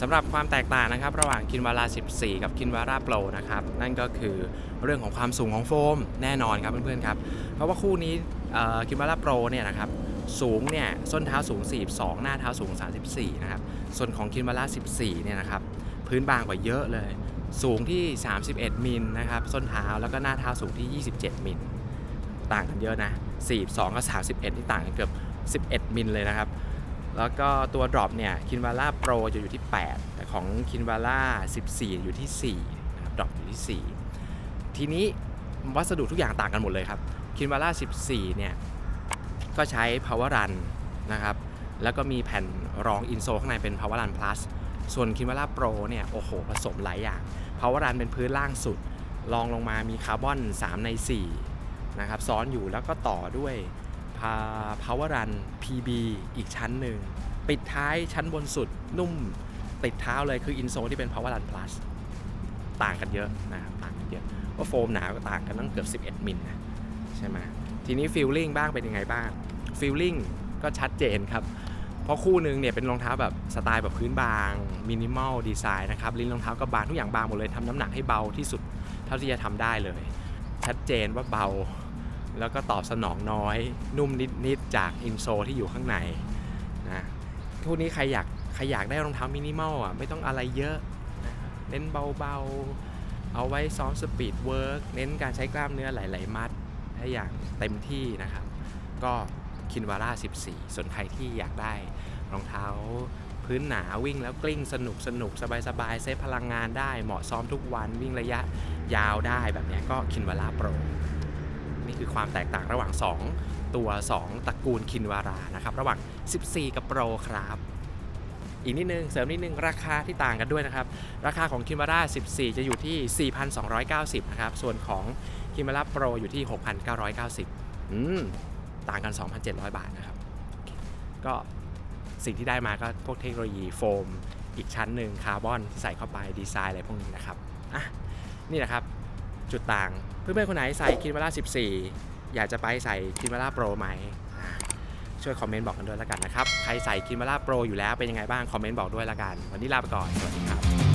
สำหรับความแตกต่างนะครับ ระหว่างคินวารา14 กับคินวาราโปรนะครับนั่นก็คือเรื่องของความสูงของโฟมแน่นอนครับเพื่อนๆครับเพราะว่าคู่นี้คินวาราโปรเนี่ยนะครับสูงเนี่ยส้นเท้าสูง 42 หน้าเท้าสูง 34 นะครับ ส่วนของคินวารา14 เนี่ยนะครับพื้นบางกว่าเยอะเลย สูงที่ 31 มิลนะครับส้นเท้าแล้วก็หน้าเท้าสูงที่ 27 มิลต่างกันเยอะนะ 42 กับ 31ที่ต่างกันเกือบ 11 มิลเลยนะครับ แล้วก็ตัว drop เนี่ยคินวาร่าโปรจะอยู่ที่ 8 แต่ของคินวาร่า14 อยู่ที่4นะครับ drop อยู่ที่ 4 ทีนี้วัสดุทุกอย่างต่างกันหมดเลยครับคินวาร่า14 เนี่ย ก็ใช้ power run นะครับ แล้วก็มีแผ่นรองอินโซข้างในเป็น power run plus ส่วนคินวาร่าโปรเนี่ย โอ้โห ผสมหลายอย่าง power run เป็นพื้นล่างสุดรองลงมามีคาร์บอน 3 ใน 4 นะครับ ซ้อนอยู่แล้วก็ต่อด้วย พา power run PB อีกชั้นหนึ่ง ปิดท้ายชั้นบนสุดนุ่มติดเท้าเลยคืออินโซที่เป็น power run plus ต่างกันเยอะนะครับต่างกันเยอะว่าโฟมหนาก็ต่างกันตั้งเกือบ 11 มิลนะใช่ไหมทีนี้ฟีลลิ่งบ้างเป็นยังไงบ้างฟีลลิ่งก็ชัดเจนครับ เพราะคู่หนึ่งเนี่ยเป็นรองเท้าแบบสไตล์แบบพื้นบางมินิมอลดีไซน์นะครับลิ้นรองเท้าก็บางทุกอย่างบางหมดเลยทำน้ำหนักให้เบาที่สุดเท่าที่จะทำได้เลย ชัดเจนว่าเบา แล้วก็ตอบสนองน้อย นุ่มนิดๆจากอินโซที่อยู่ข้างในนะทุกนี้ใครอยากใครอยากได้รองเท้ามินิมอลอะไม่ต้องอะไรเยอะนะครับเน้นเบาๆ เอาไว้ซ้อมสปีดเวิร์กเน้นการใช้กล้ามเนื้อหลาย ๆ มัดให้อย่างเต็มที่นะครับ ก็คินวาร่า 14 ส่วนใครที่อยากได้รองเท้าพื้นหนาวิ่งแล้วกลิ้งสนุกสนุกสบายสบายๆเซฟพลังงานได้เหมาะซ้อมทุกวันวิ่งระยะยาวได้แบบนี้ก็คินวาร่าโปร คือความแตกต่างระหว่าง 2 ตัว 2ตระกูลคินวารานะครับระหว่าง 14 กับโปรครับอีกนิดนึงเสริมนิดนึงราคาที่ต่างกันด้วยนะครับ ราคาของคินวาร่า14 จะอยู่ที่ 4,290 นะครับ ส่วนของคินวาร่าโปรอยู่ที่ 6,990 อืม ต่างกัน 2,700 บาทนะครับ ก็สิ่งที่ได้มาก็พวกเทคโนโลยีโฟม อีกชั้นหนึ่งคาร์บอนที่ใส่เข้าไปดีไซน์อะไรพวกนี้นะครับ อะ นี่นะครับ จุดต่าง เพื่อนๆคนไหนใส่คินวาร่า14 อยากจะไปใส่คินวาร่าโปรไหมช่วยคอมเมนต์บอกกันด้วยแล้วกันนะครับ ใครใส่คินวาร่าโปรอยู่แล้วเป็นยังไงบ้าง คอมเมนต์บอกด้วยแล้วกัน วันนี้ลาไปก่อน สวัสดีครับ